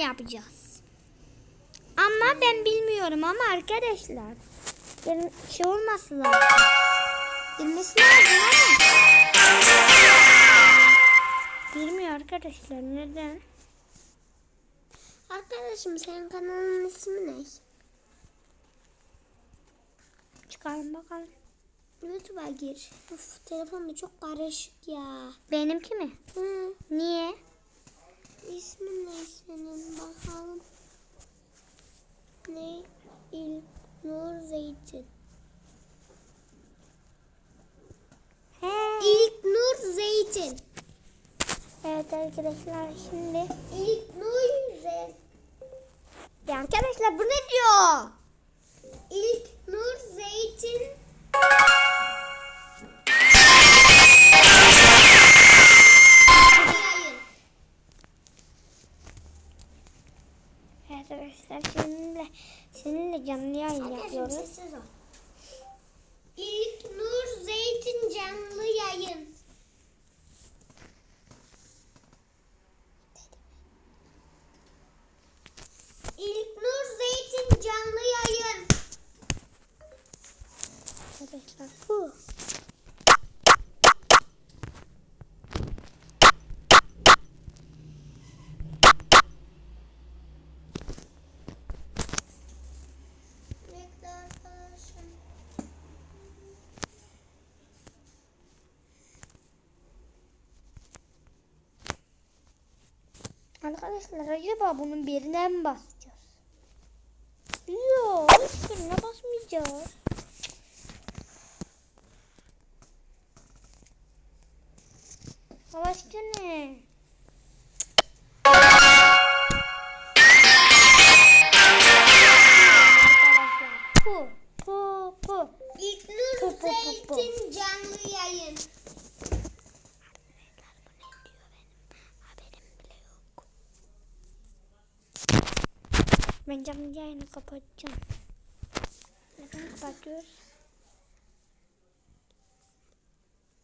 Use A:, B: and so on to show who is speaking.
A: yapacağız. Ama ben bilmiyorum ama arkadaşlar. Bir şey olması lazım. Bilmesi lazım ama. Bilmiyor arkadaşlar neden?
B: Arkadaşım senin kanalın ismi ne?
A: Çıkarın bakalım.
B: YouTube'a gir. Of telefon da çok karışık ya.
A: Benimki mi?
B: Hı.
A: Niye?
B: İsmin ne senin bakalım. Ne? İlknur Zeytin.
A: He.
B: İlknur Zeytin.
A: Evet arkadaşlar şimdi.
B: İlknur Zeytin.
A: Ya arkadaşlar bu ne diyor? Arkadaşlar şimdi seninle canlı yayın yapıyoruz.
B: sessiz ol. İlknur Zeytin canlı yayın. İlknur Zeytin canlı yayın.
A: Arkadaşlar bu.
B: Bekle arkadaşım.
A: Arkadaşlar acaba bunun birine mi basacağız? Yok hiçbirine basmayacağız. Başka ne? Ben canlı yayını kapatacağım. Neden kapatıyoruz?